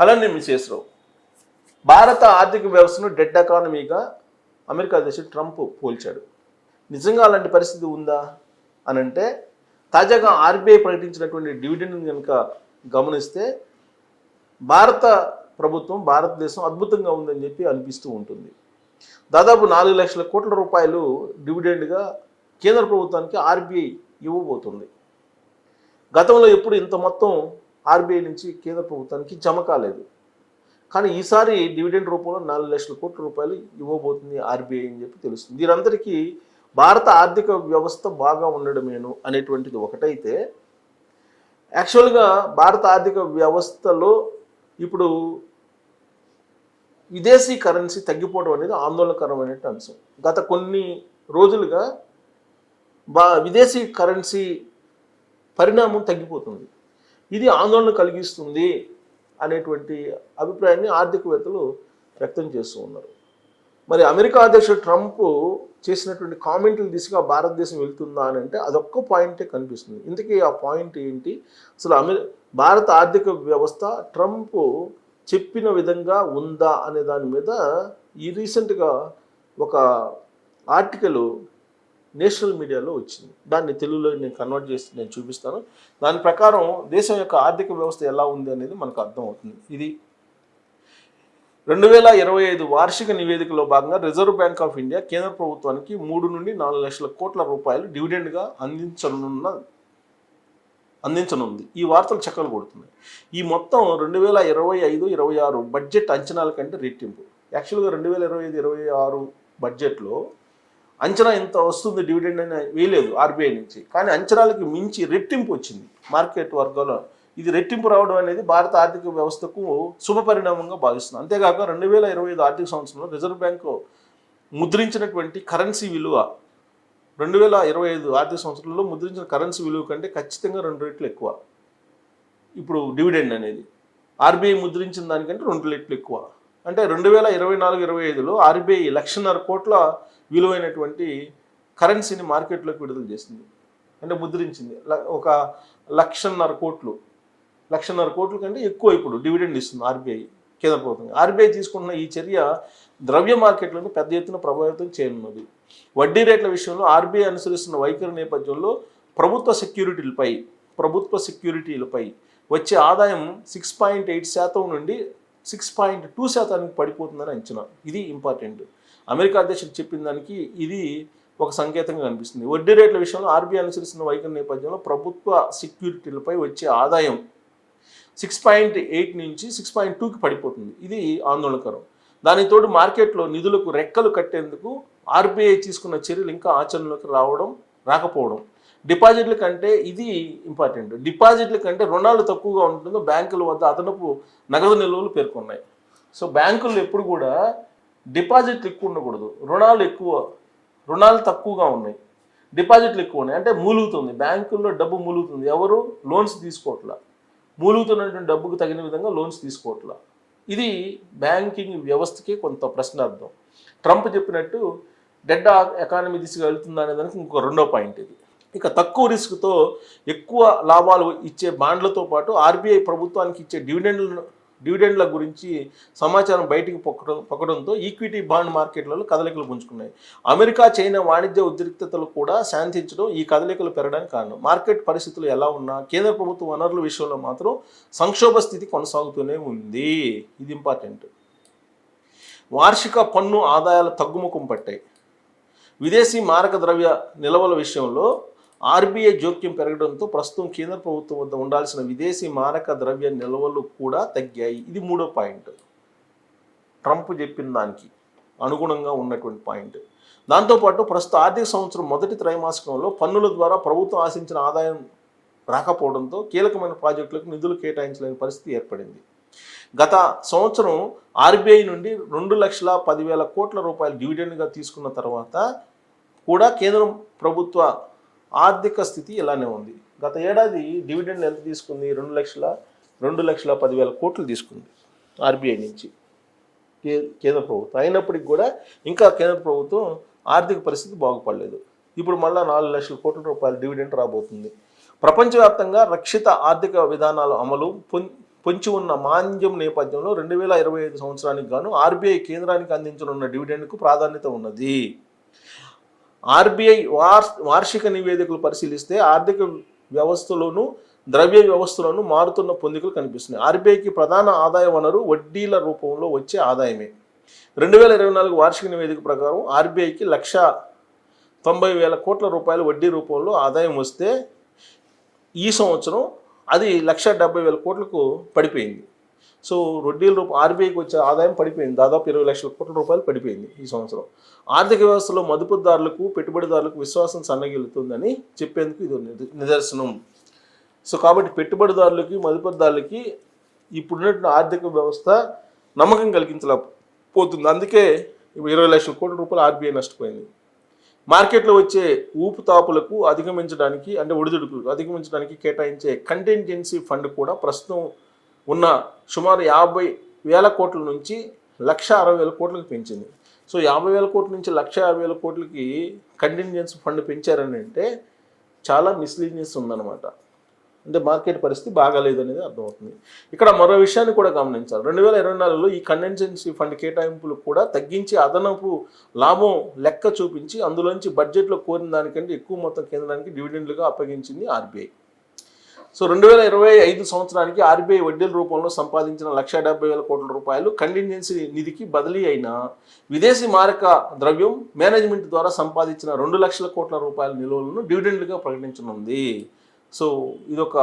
Hello నేను మిసేశ్రావు భారత ఆర్థిక వ్యవస్థను డెడ్ ఎకానమీగా అమెరికా అధ్యక్షుడు ట్రంప్ పోల్చాడు. నిజంగా అలాంటి పరిస్థితి ఉందా? అని అంటే తాజాగా ఆర్బీఐ ప్రకటించినటువంటి డివిడెండ్ కనుక గమనిస్తే భారత ప్రభుత్వం భారతదేశం అద్భుతంగా ఉందని చెప్పి అనిపిస్తూ ఉంటుంది. దాదాపు నాలుగు లక్షల కోట్ల రూపాయలు డివిడెండ్గా కేంద్ర ప్రభుత్వానికి ఆర్బీఐ ఇవ్వబోతుంది. గతంలో ఎప్పుడు ఇంత మొత్తం ఆర్బీఐ నుంచి కేంద్ర ప్రభుత్వానికి జమ కాలేదు. కానీ ఈసారి డివిడెండ్ రూపంలో నాలుగు లక్షల కోట్ల రూపాయలు ఇవ్వబోతుంది ఆర్బీఐ అని చెప్పి తెలుస్తుంది. దీనందరికీ భారత ఆర్థిక వ్యవస్థ బాగా ఉండడమేను అనేటువంటిది ఒకటైతే యాక్చువల్గా భారత ఆర్థిక వ్యవస్థలో ఇప్పుడు విదేశీ కరెన్సీ తగ్గిపోవడం అనేది ఆందోళనకరమైన అంశం. గత కొన్ని రోజులుగా బా విదేశీ కరెన్సీ పరిణామం తగ్గిపోతుంది. ఇది ఆందోళన కలిగిస్తుంది అనేటువంటి అభిప్రాయాన్ని ఆర్థికవేత్తలు వ్యక్తం చేస్తూ ఉన్నారు. మరి అమెరికా అధ్యక్షుడు ట్రంప్ చేసినటువంటి కామెంట్ల దిశగా భారతదేశం వెళ్తుందా అని అంటే అదొక్క పాయింటే కనిపిస్తుంది. ఇంతకీ ఆ పాయింట్ ఏంటి? అసలు అమెరి భారత ఆర్థిక వ్యవస్థ ట్రంప్ చెప్పిన విధంగా ఉందా అనే దాని మీద ఈ రీసెంట్గా ఒక ఆర్టికల్ నేషనల్ మీడియాలో వచ్చింది. దాన్ని తెలుగులో నేను కన్వర్ట్ చేసి నేను చూపిస్తాను. దాని ప్రకారం దేశం యొక్క ఆర్థిక వ్యవస్థ ఎలా ఉంది అనేది మనకు అర్థమవుతుంది. ఇది రెండు వేల ఇరవై ఐదు వార్షిక నివేదికలో భాగంగా రిజర్వ్ బ్యాంక్ ఆఫ్ ఇండియా కేంద్ర ప్రభుత్వానికి మూడు నుండి నాలుగు లక్షల కోట్ల రూపాయలు డివిడెండ్గా అందించనున్న అందించనుంది. ఈ వార్తలు చక్కలు కొడుతున్నాయి. ఈ మొత్తం రెండు వేల ఇరవై ఐదు ఇరవై ఆరు బడ్జెట్ అంచనాల కంటే రెట్టింపు. యాక్చువల్గా రెండు వేల ఇరవై ఐదు ఇరవై ఆరు బడ్జెట్లో అంచనా ఇంత వస్తుంది డివిడెండ్ అని వేయలేదు ఆర్బీఐ నుంచి. కానీ అంచనాలకు మించి రెట్టింపు వచ్చింది మార్కెట్ వర్గంలో. ఇది రెట్టింపు రావడం అనేది భారత ఆర్థిక వ్యవస్థకు శుభపరిణామంగా భావిస్తుంది. అంతేకాక రెండు వేల ఇరవై ఐదు ఆర్థిక సంవత్సరంలో రిజర్వ్ బ్యాంకు ముద్రించినటువంటి కరెన్సీ విలువ రెండు వేల ఇరవై ఐదు ఆర్థిక సంవత్సరంలో ముద్రించిన కరెన్సీ విలువ కంటే ఖచ్చితంగా రెండు రెట్లు ఎక్కువ. ఇప్పుడు డివిడెండ్ అనేది. ఆర్బీఐ ముద్రించిన దానికంటే రెండు రెట్లు ఎక్కువ. అంటే రెండు వేల ఇరవై నాలుగు ఇరవై ఐదులో ఆర్బీఐ లక్షన్నర కోట్ల విలువైనటువంటి కరెన్సీని మార్కెట్లోకి విడుదల చేసింది. అంటే ముద్రించింది. ఒక లక్షన్నర కోట్లు. లక్షన్నర కోట్ల కంటే ఎక్కువ ఇప్పుడు డివిడెండ్ ఇస్తుంది ఆర్బీఐ కేంద్ర ప్రభుత్వం ఆర్బీఐ తీసుకుంటున్న ఈ చర్య ద్రవ్య మార్కెట్లను పెద్ద ఎత్తున ప్రభావితం చేయనున్నది. వడ్డీ రేట్ల విషయంలో ఆర్బీఐ అనుసరిస్తున్న వైఖరి నేపథ్యంలో ప్రభుత్వ సెక్యూరిటీలపై ప్రభుత్వ సెక్యూరిటీలపై వచ్చే ఆదాయం సిక్స్ పాయింట్ ఎయిట్ శాతం నుండి సిక్స్ పాయింట్ టూ శాతానికి పడిపోతుందని అంచనా. ఇది ఇంపార్టెంట్ అమెరికా అధ్యక్షుడు చెప్పిన దానికి ఇది ఒక సంకేతంగా కనిపిస్తుంది. వడ్డీ రేట్ల విషయంలో ఆర్బీఐ అనుసరిస్తున్న వైఖరి నేపథ్యంలో ప్రభుత్వ సెక్యూరిటీలపై వచ్చే ఆదాయం సిక్స్ పాయింట్ ఎయిట్ నుంచి సిక్స్ పాయింట్ టూకి పడిపోతుంది. ఇది ఆందోళనకరం. దానితోటి మార్కెట్లో నిధులకు రెక్కలు కట్టేందుకు ఆర్బీఐ తీసుకున్న చర్యలు ఇంకా ఆచరణలోకి రావడం రాకపోవడం డిపాజిట్ల కంటే ఇది ఇంపార్టెంట్. డిపాజిట్ల కంటే రుణాలు తక్కువగా ఉంటుందో బ్యాంకుల వద్ద అదనపు నగదు నిల్వలు పేర్కొన్నాయి. సో బ్యాంకులు ఎప్పుడు కూడా డిపాజిట్లు ఎక్కువ ఉండకూడదు. రుణాలు ఎక్కువ రుణాలు తక్కువగా ఉన్నాయి. డిపాజిట్లు ఎక్కువ ఉన్నాయి. అంటే మూలుగుతుంది. బ్యాంకుల్లో డబ్బు మూలుగుతుంది. ఎవరు? లోన్స్ తీసుకోవట్లా. మూలుగుతున్నటువంటి డబ్బుకు తగిన విధంగా లోన్స్ తీసుకోవట్లా. ఇది బ్యాంకింగ్ వ్యవస్థకి కొంత ప్రశ్నార్థం. ట్రంప్ చెప్పినట్టు డెడ్ ఎకానమీ దిశగా వెళ్తుందా అనే దానికి ఇంకో రెండో పాయింట్ ఇది. ఇక తక్కువ రిస్క్తో ఎక్కువ లాభాలు ఇచ్చే బాండ్లతో పాటు ఆర్బీఐ ప్రభుత్వానికి ఇచ్చే డివిడెండ్లను డివిడెండ్ల గురించి సమాచారం బయటికి పొక్కడం పొక్కడంతో ఈక్విటీ బాండ్ మార్కెట్లలో కదలికలు పుంజుకున్నాయి. అమెరికా చైనా వాణిజ్య ఉద్రిక్తతలు కూడా శాంతించడం ఈ కదలికలు పెరగడానికి కారణం. మార్కెట్ పరిస్థితులు ఎలా ఉన్నా కేంద్ర ప్రభుత్వ వనరుల విషయంలో మాత్రం సంక్షోభ స్థితి కొనసాగుతూనే ఉంది. ఇది ఇంపార్టెంట్. వార్షిక పన్ను ఆదాయాల తగ్గుముఖం పట్టాయి. విదేశీ మారక ద్రవ్య నిల్వల విషయంలో ఆర్బీఐ జోక్యం పెరగడంతో ప్రస్తుతం కేంద్ర ప్రభుత్వం వద్ద ఉండాల్సిన విదేశీ మారక ద్రవ్య నిల్వలు కూడా తగ్గాయి. ఇది మూడో పాయింట్. ట్రంప్ చెప్పిన దానికి అనుగుణంగా ఉన్నటువంటి పాయింట్. దాంతోపాటు ప్రస్తుత ఆర్థిక సంవత్సరం మొదటి త్రైమాసికంలో పన్నుల ద్వారా ప్రభుత్వం ఆశించిన ఆదాయం రాకపోవడంతో కీలకమైన ప్రాజెక్టులకు నిధులు కేటాయించలేని పరిస్థితి ఏర్పడింది. గత సంవత్సరం ఆర్బీఐ నుండి రెండు లక్షల పదివేల కోట్ల రూపాయలు డివిడెండ్గా తీసుకున్న తర్వాత కూడా కేంద్రం ప్రభుత్వ ఆర్థిక స్థితి ఇలానే ఉంది. గత ఏడాది డివిడెండ్ ఎంత తీసుకుంది? రెండు లక్షల రెండు లక్షల పదివేల కోట్లు తీసుకుంది ఆర్బీఐ నుంచి కే- కేంద్ర ప్రభుత్వం. అయినప్పటికీ కూడా ఇంకా కేంద్ర ప్రభుత్వం ఆర్థిక పరిస్థితి బాగుపడలేదు. ఇప్పుడు మళ్ళీ నాలుగు లక్షల కోట్ల రూపాయల డివిడెండ్ రాబోతుంది. ప్రపంచవ్యాప్తంగా రక్షిత ఆర్థిక విధానాల అమలు పొం పొంచి ఉన్న మాంద్యం నేపథ్యంలో రెండు వేల ఇరవై ఐదు సంవత్సరానికి గాను ఆర్బీఐ కేంద్రానికి అందించనున్న డివిడెండ్కు ప్రాధాన్యత ఉన్నది. ఆర్బీఐ వార్ వార్షిక నివేదికలు పరిశీలిస్తే ఆర్థిక వ్యవస్థలోనూ ద్రవ్య వ్యవస్థలోనూ మారుతున్న పొందికలు కనిపిస్తున్నాయి. ఆర్బీఐకి ప్రధాన ఆదాయ వనరు వడ్డీల రూపంలో వచ్చే ఆదాయమే. రెండు వేల ఇరవై నాలుగు వార్షిక నివేదిక ప్రకారం ఆర్బీఐకి లక్ష తొంభై వేల కోట్ల రూపాయల వడ్డీ రూపంలో ఆదాయం వస్తే ఈ సంవత్సరం అది లక్ష డెబ్బై వేల కోట్లకు పడిపోయింది. సో వడ్డీల రూప ఆర్బీఐకి వచ్చే ఆదాయం పడిపోయింది. దాదాపు ఇరవై లక్షల కోట్ల రూపాయలు పడిపోయింది ఈ సంవత్సరం. ఆర్థిక వ్యవస్థలో మదుపుదారులకు పెట్టుబడిదారులకు విశ్వాసం సన్నగిలుతుందని చెప్పేందుకు ఇది నిదర్శనం. సో కాబట్టి పెట్టుబడిదారులకి మదుపుదారులకి ఇప్పుడున్నటువంటి ఆర్థిక వ్యవస్థ నమ్మకం కలిగించలేకపోతుంది. అందుకే ఇప్పుడు ఇరవై లక్షల కోట్ల రూపాయలు ఆర్బీఐ నష్టపోయింది. మార్కెట్లో వచ్చే ఊపుతాపులకు అధిగమించడానికి అంటే ఒడిదుడుకులకు అధిగమించడానికి కేటాయించే కంటెంజెన్సీ ఫండ్ కూడా ప్రస్తుతం ఉన్న సుమారు యాభై వేల కోట్ల నుంచి లక్ష అరవై వేల కోట్లకు పెంచింది. సో యాభై వేల కోట్ల నుంచి లక్ష యాభై వేల కోట్లకి కంటింజెన్సీ ఫండ్ పెంచారని అంటే చాలా మిస్లీనియస్ ఉందన్నమాట. అంటే మార్కెట్ పరిస్థితి బాగాలేదు అనేది అర్థమవుతుంది. ఇక్కడ మరో విషయాన్ని కూడా గమనించాలి. రెండు వేల ఇరవై నాలుగులో ఈ కండెన్సెన్సీ ఫండ్ కేటాయింపులు కూడా తగ్గించి అదనపు లాభం లెక్క చూపించి అందులోంచి బడ్జెట్లో కోరిన దానికంటే ఎక్కువ మొత్తం కేంద్రానికి డివిడెండ్లుగా అప్పగించింది ఆర్బీఐ సో రెండు వేల ఇరవై ఐదు సంవత్సరానికి ఆర్బీఐ వడ్డీల రూపంలో సంపాదించిన లక్ష డెబ్బై వేల కోట్ల రూపాయలు కంటింజెన్సీ నిధికి బదిలీ అయిన విదేశీ మారక ద్రవ్యం మేనేజ్మెంట్ ద్వారా సంపాదించిన రెండు లక్షల కోట్ల రూపాయల నిల్వలను డివిడెండ్లుగా ప్రకటించనుంది. సో ఇదొక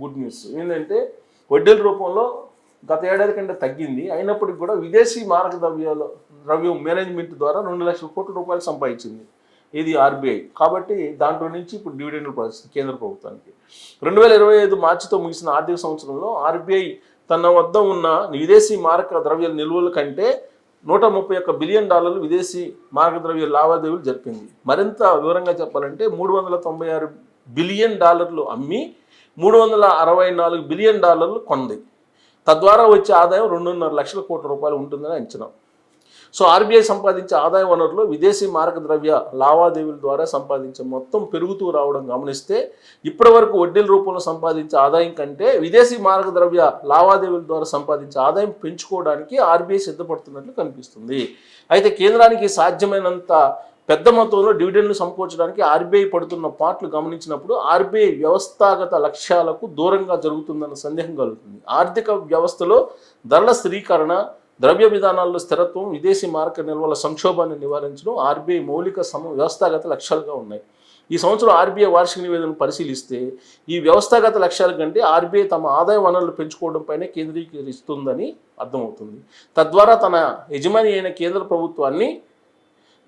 గుడ్ న్యూస్ ఏంటంటే వడ్డీల రూపంలో గత ఏడాది కంటే తగ్గింది. అయినప్పటికీ కూడా విదేశీ మారక ద్రవ్యాల ద్రవ్యం మేనేజ్మెంట్ ద్వారా రెండు లక్షల కోట్ల రూపాయలు సంపాదించింది. ఇది ఆర్బీఐ. కాబట్టి దాంట్లో నుంచి ఇప్పుడు డివిడెండ్లు పరిస్థితి కేంద్ర ప్రభుత్వానికి. రెండు వేల ఇరవై ఐదు మార్చితో ముగిసిన ఆర్థిక సంవత్సరంలో ఆర్బీఐ తన వద్ద ఉన్న విదేశీ మారక ద్రవ్య నిల్వల కంటే నూట ముప్పై ఒక్క బిలియన్ డాలర్లు విదేశీ మారక ద్రవ్య లావాదేవీలు జరిపింది. మరింత వివరంగా చెప్పాలంటే మూడు వందల తొంభై ఆరు బిలియన్ డాలర్లు అమ్మి మూడు వందల అరవై నాలుగు బిలియన్ డాలర్లు కొంది. తద్వారా వచ్చే ఆదాయం రెండున్నర లక్షల కోట్ల రూపాయలు ఉంటుందని అంచనా. సో ఆర్బీఐ సంపాదించే ఆదాయ వనరులు విదేశీ మారక ద్రవ్య లావాదేవీల ద్వారా సంపాదించే మొత్తం పెరుగుతూ రావడం గమనిస్తే ఇప్పటివరకు వడ్డీల రూపంలో సంపాదించే ఆదాయం కంటే విదేశీ మారక ద్రవ్య లావాదేవీల ద్వారా సంపాదించే ఆదాయం పెంచుకోవడానికి ఆర్బీఐ సిద్ధపడుతున్నట్లు కనిపిస్తుంది. అయితే కేంద్రానికి సాధ్యమైనంత పెద్ద మొత్తంలో డివిడెండ్లు సమకూర్చడానికి ఆర్బీఐ పడుతున్న పాట్లు గమనించినప్పుడు ఆర్బీఐ వ్యవస్థాగత లక్ష్యాలకు దూరంగా జరుగుతుందన్న సందేహం కలుగుతుంది. ఆర్థిక వ్యవస్థలో ధరల స్థిరీకరణ ద్రవ్య విధానాల్లో స్థిరత్వం విదేశీ మార్క నిల్వల సంక్షోభాన్ని నివారించడం ఆర్బీఐ మౌలిక సమ వ్యవస్థాగత లక్ష్యాలుగా ఉన్నాయి. ఈ సంవత్సరం ఆర్బీఐ వార్షిక నివేదనను పరిశీలిస్తే ఈ వ్యవస్థాగత లక్ష్యాల కంటే ఆర్బీఐ తమ ఆదాయ వనరులు పెంచుకోవడంపైనే కేంద్రీకరిస్తుందని అర్థమవుతుంది. తద్వారా తన యజమాని అయిన కేంద్ర ప్రభుత్వాన్ని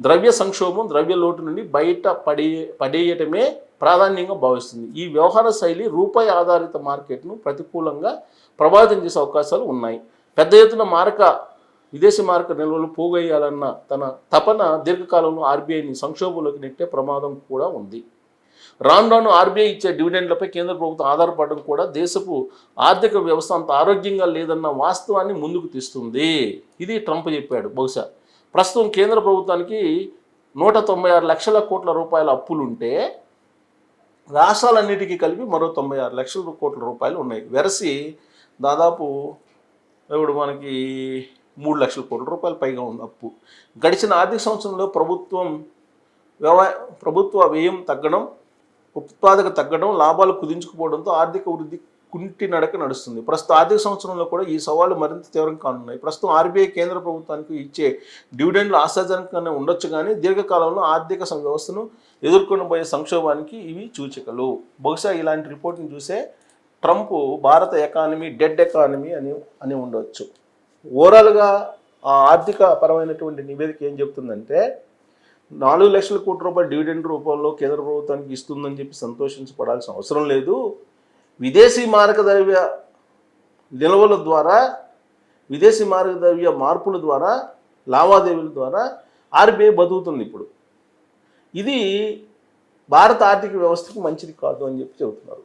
ద్రవ్య సంక్షోభం ద్రవ్య లోటు నుండి బయట పడే పడేయటమే ప్రాధాన్యంగా భావిస్తుంది. ఈ వ్యవహార శైలి రూపాయి ఆధారిత మార్కెట్ను ప్రతికూలంగా ప్రభావితం చేసే అవకాశాలు ఉన్నాయి. పెద్ద ఎత్తున మారక విదేశీ మారక నిల్వలు పోగేయాలన్న తన తపన దీర్ఘకాలంలో ఆర్బీఐని సంక్షోభంలోకి నెట్టే ప్రమాదం కూడా ఉంది. రాను రాను ఆర్బీఐ ఇచ్చే డివిడెండ్లపై కేంద్ర ప్రభుత్వం ఆధారపడడం కూడా దేశపు ఆర్థిక వ్యవస్థ అంత ఆరోగ్యంగా లేదన్న వాస్తవాన్ని ముందుకు తీస్తుంది. ఇది ట్రంప్ చెప్పాడు. బహుశా ప్రస్తుతం కేంద్ర ప్రభుత్వానికి నూట తొంభై ఆరు లక్షల కోట్ల రూపాయల అప్పులుంటే రాష్ట్రాలన్నిటికీ కలిపి మరో తొంభై ఆరు లక్షల కోట్ల రూపాయలు ఉన్నాయి. వెరసి దాదాపు ఇప్పుడు మనకి మూడు లక్షల కోట్ల రూపాయలు పైగా ఉంది అప్పు. గడిచిన ఆర్థిక సంవత్సరంలో ప్రభుత్వం వ్యవ ప్రభుత్వ వ్యయం తగ్గడం ఉత్పాదక తగ్గడం లాభాలు కుదించుకుపోవడంతో ఆర్థిక వృద్ధి కుంటి నడక నడుస్తుంది. ప్రస్తుత ఆర్థిక సంవత్సరంలో కూడా ఈ సవాళ్ళు మరింత తీవ్రం కానున్నాయి. ప్రస్తుతం ఆర్బీఐ కేంద్ర ప్రభుత్వానికి ఇచ్చే డివిడెండ్లు ఆశాజనకంగానే ఉండొచ్చు కానీ దీర్ఘకాలంలో ఆర్థిక సం- వ్యవస్థను ఎదుర్కొనబోయే సంక్షోభానికి ఇవి సూచికలు. బహుశా ఇలాంటి రిపోర్ట్ని చూసే ట్రంప్ భారత ఎకానమీ డెడ్ ఎకానమీ అని అని ఉండవచ్చు ఓవరాల్గా ఆ ఆర్థిక పరమైనటువంటి నివేదిక ఏం చెప్తుందంటే నాలుగు లక్షల కోట్ల రూపాయల డివిడెండ్ రూపంలో కేంద్ర ప్రభుత్వానికి ఇస్తుందని చెప్పి సంతోషించబడాల్సిన అవసరం లేదు. విదేశీ మార్గద్రవ్య నిల్వల ద్వారా విదేశీ మార్గద్రవ్య మార్పుల ద్వారా లావాదేవీల ద్వారా ఆర్బీఐ బతుకుతుంది ఇప్పుడు. ఇది భారత ఆర్థిక వ్యవస్థకు మంచిది కాదు అని చెప్పి చెబుతున్నారు.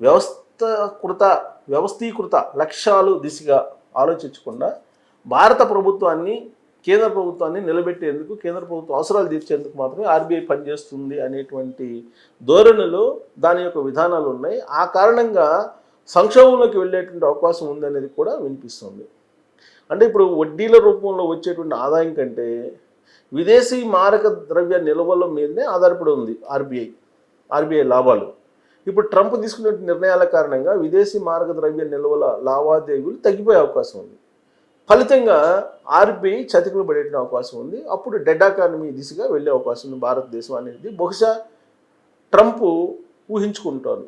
వ్యవస్థ వ్యవస్థకృత వ్యవస్థీకృత లక్ష్యాలు దిశగా ఆలోచించకుండా భారత ప్రభుత్వాన్ని కేంద్ర ప్రభుత్వాన్ని నిలబెట్టేందుకు కేంద్ర ప్రభుత్వం అవసరాలు తీర్చేందుకు మాత్రమే ఆర్బీఐ పనిచేస్తుంది అనేటువంటి ధోరణిలో దాని యొక్క విధానాలు ఉన్నాయి. ఆ కారణంగా సంక్షోభంలోకి వెళ్ళేటువంటి అవకాశం ఉందనేది కూడా వినిపిస్తుంది. అంటే ఇప్పుడు వడ్డీల రూపంలో వచ్చేటువంటి ఆదాయం కంటే విదేశీ మారక ద్రవ్య నిల్వల మీదనే ఆధారపడి ఉంది ఆర్బీఐ ఆర్బీఐ లాభాలు. ఇప్పుడు ట్రంప్ తీసుకునే నిర్ణయాల కారణంగా విదేశీ మార్గద్రవ్య నిల్వల లావాదేవీలు తగ్గిపోయే అవకాశం ఉంది. ఫలితంగా ఆర్బీఐ చతికిలు పడే అవకాశం ఉంది. అప్పుడు డెడ్ ఎకానమీ దిశగా వెళ్ళే అవకాశం ఉంది. భారతదేశం అనేది బహుశా ట్రంప్ ఊహించుకుంటారు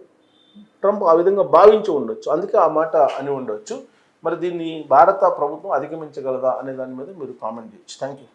ట్రంప్ ఆ విధంగా భావించి ఉండొచ్చు. అందుకే ఆ మాట అని ఉండొచ్చు. మరి దీన్ని భారత ప్రభుత్వం అధిగమించగలదా అనే దాని మీద మీరు కామెంట్ చేయొచ్చు. Thank you